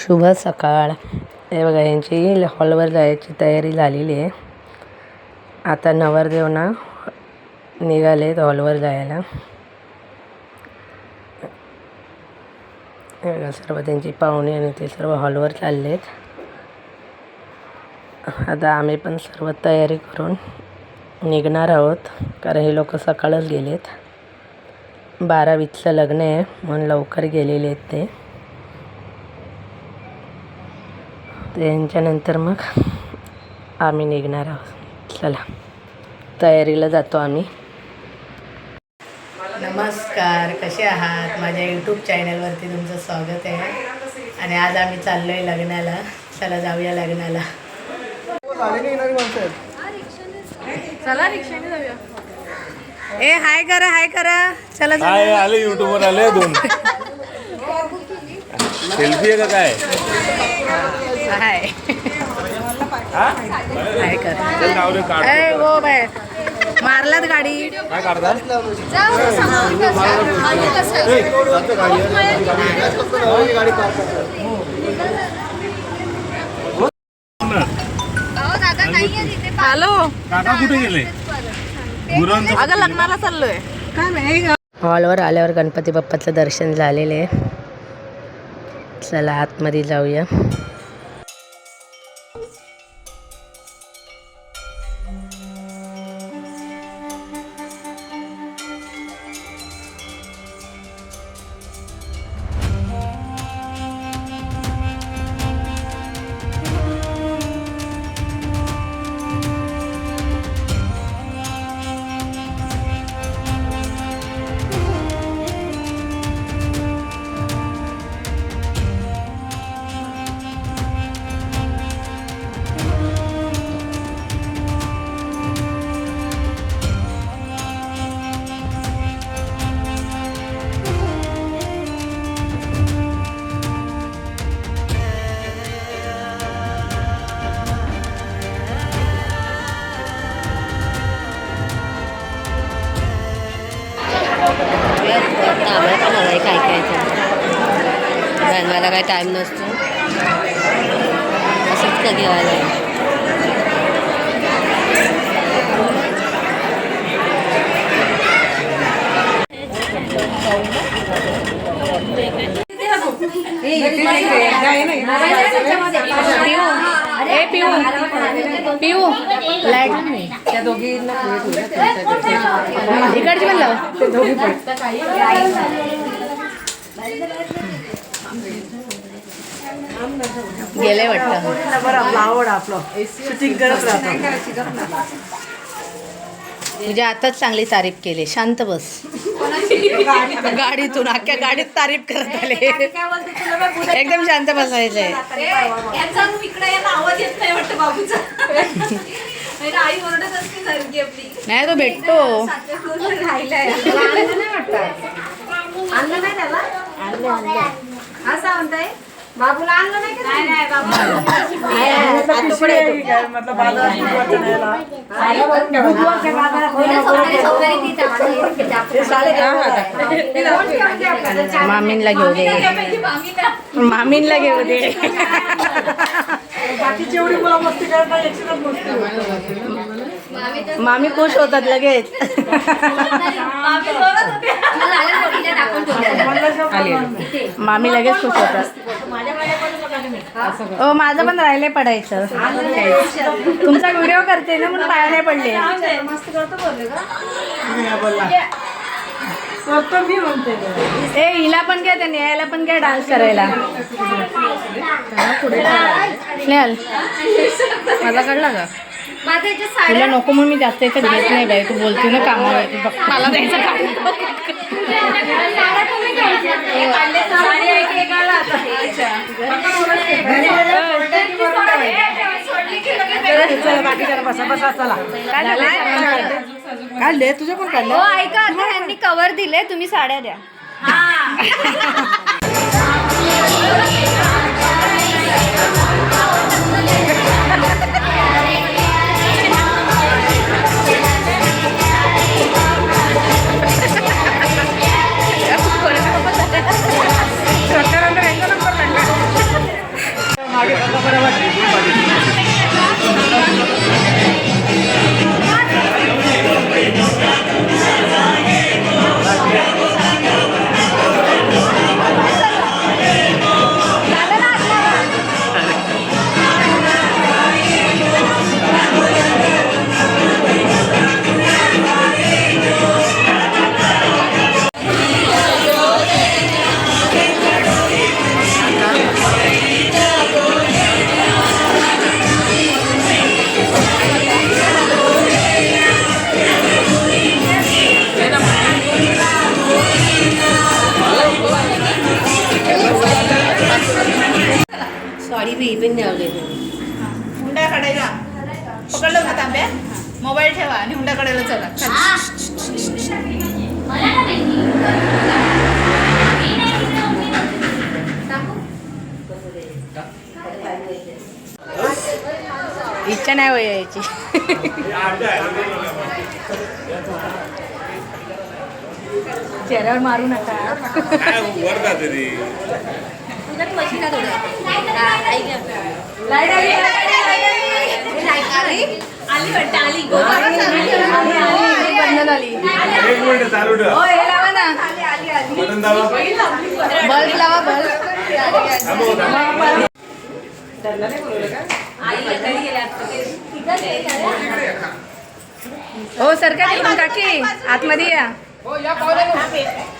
शुभ सकाळ. हे बघा यांची हॉलवर जायची तयारी झालेली आहे. आता नवरदेव ना निघाले आहेत हॉलवर जायला. हे बघा सर्व त्यांची पाहुणे आणि ते सर्व हॉलवर चालले आहेत आता आम्ही पण सर्व तयारी करून निघणार आहोत कारण हे लोक सकाळच गेलेत. बारावीचं लग्न आहे म्हणून लवकर गेलेले आहेत ते. त्यांच्यानंतर मग आम्ही निघणार आहोत. चला तयारीला जातो आम्ही. नमस्कार कसे आहात? माझ्या यूट्यूब चॅनलवरती तुमचं स्वागत आहे. आणि आज आम्ही चाललो आहे लग्नाला. चला जाऊया लग्नाला. चला रिक्षाने जाऊया. ए हाय करा हाय करा. चला आले युट्यूबवर आले दोन. सेल्फी आहे का काय? हाय. हाय करा. चल नाव रे काढ ए वो बाय. मारलात गाडी. काय काढता हॅलो. काका कुठे गेले? अगं लग्नाला चाललोय. हॉलवर आल्यावर गणपती बाप्पाचं दर्शन झालेलं आहे. चला आतमध्ये जाऊया. बनवायला काय टाईम नसतो असंच कधी व्हायला ए पिऊ पिऊ लाइट त्या दोघी इकडची पण लाव गेले वाटतं. आवड आपलं शूटिंग करत राहतो तुझ्या आताच चांगली तारीफ केली. शांत बस. गाडीतून अख्ख्या गाडीत तारीफ करत आले. एकदम शांत बसायचंय. नाही तो भेटतो. सातव्या आणलं असं म्हणताय? बाबूला आणलं नाही का नाही मामींला घेऊ दे मामींला घेऊ दे मामी खुश होतात लगेच मामी लगेच खुश होतात हो? माझं पण राहिले पडायचं. तुमचा व्हिडिओ करते ना म्हणून पाया नाही पडले. करतो मी म्हणते ए हिला पण घ्या त्याने यायला पण घ्या डान्स करायला. माझा कळला का? तुला नको म्हणून मी जास्त इथं घेत नाही बाई. तू बोलते ना फक्त मला द्यायचं काम काढले. तुझे पण काढले? हो ऐका आता ह्यांनी कवर दिले तुम्ही साड्या द्या. बी पण लावलेली हुंडा काढायला. पकडलं ना तांब्या? मोबाईल ठेवा आणि हुंडा काढायला चला. इच्छा नाही वय यायची. चेहऱ्यावर मारू नका. काय वर जाते ती लाइट आली. आली वाटतं आली. आली, आली, बंधन आली. एक मिनिट चालू ठेव. हो हे लावा ना. बटन दाबा. बल्ब लावा बल्ब. थांबव, थांबव. हो सरका तिकडून काकी आतमध्ये या. हा.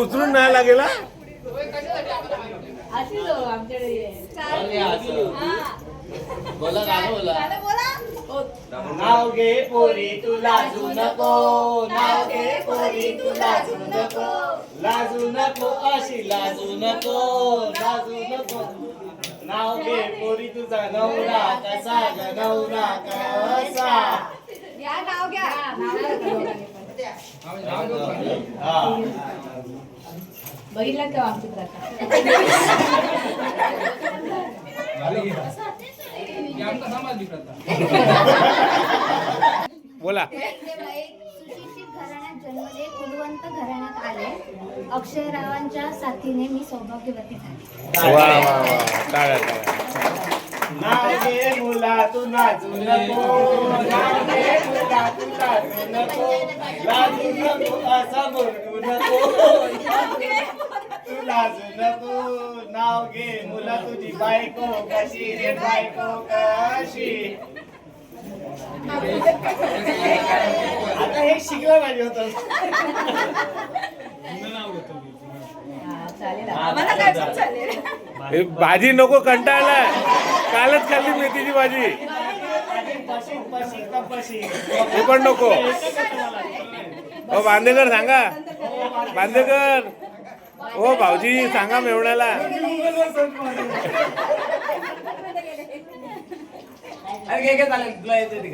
उचलून नाही लागेल? नाव घे पोरी तू लाजू नको. नाव घे पोरी तू लाजू नको. लाजू नको अशी लाजू नको. लाजू नको. नाव घे पोरी तुझा नवरा कसा ग नवरा कस हा. बघितलं का आमची प्रथा बोला. सुशिक्षित घराण्यात जन्मले कुलवंत घराण्यात आले अक्षयरावांच्या साथीने मी सौभाग्यवती झाले मुला तू नाचू नको. नाव घे मुला तू नाचू नको. लाजू नको असा बोलू नको. तू लाजू नको. नाव घे मुला तुझी बायको कशी रे बायको कशी? आता हे शिकलं पाहिजे होतं. हे भाजी नको कंटाळलाय कालच खाल्ली मेथीची भाजी. हे पण नको. हो बांदेकर सांगा. बांदेकर हो भाऊजी सांगा मेवण्याला.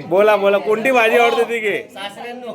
बोला बोला. कोणती भाजी आवडते ती घे सासऱ्यांनो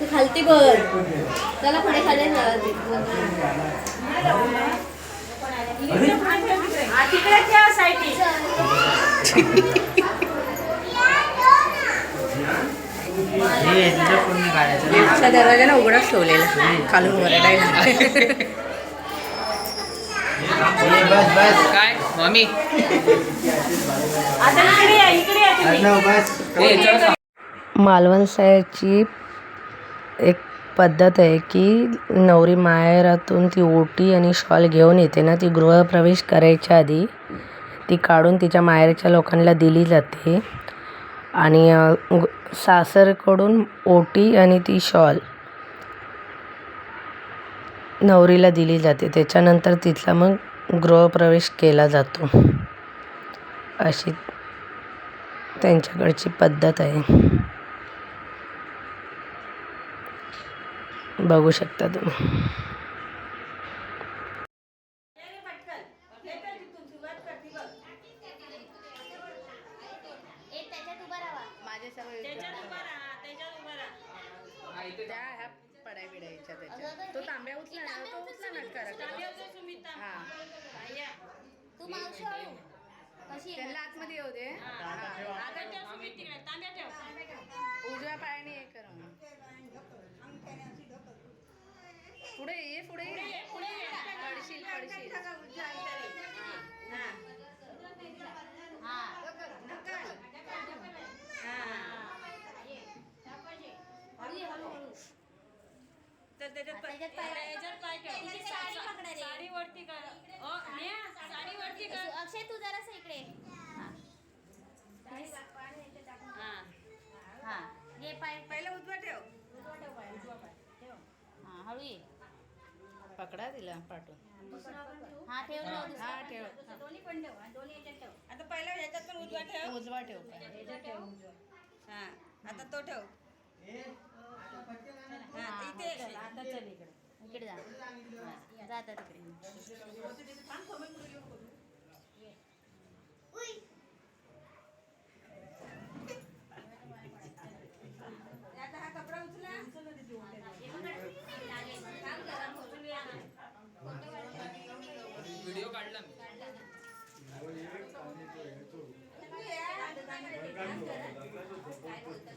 तू खालती बर त्याला पुढे खाली तिकडे ठेवा साईडनी आमचा दरवाजा ना उघडाच ठेवलेला. खालून वरडायला आता इकडे या इकडे या तुम्ही. मालवण साईडची एक पद्धत आहे की नवरी माहेरातून ती ओटी आणि शॉल घेऊन येते ना ती गृहप्रवेश करायच्या आधी ती काढून तिच्या माहेरच्या लोकांना दिली जाते. आणि सासरकडून ओटी आणि ती शॉल नवरीला दिली जाते. त्याच्यानंतर तिथला मग गृहप्रवेश केला जातो. अशी त्यांच्याकडची पद्धत आहे. बघू शकता तुम्ही. तो तांब्या उचला ना तो उचला ना करा हा. तू मावशी त्यांना आतमध्ये येऊ दे उजव्या पायाने हे कर. पुढे ये पुढे ये. पडशील पडशील. तर त्याच्यात साडी वरती कर. साडी वरती कर. अक्षय तू जरासं इकडे हा हा घे पाय पहिला उजवा ठेव हा हळू ये पकडा दिला पाठवून. हा ठेव? ना दुसरा हा पण ठेव. दोन्ही पण ठेव आणि दोन्ही याच्यात ठेव. आता पहिला ह्याच्यात पण उजवा ठेव. उजवा ठेव पाय. याच्यात ठेव. हा आता तो ठेव. हा इथे आता चल इकडे. इकडे जा. जा आता तिकडे.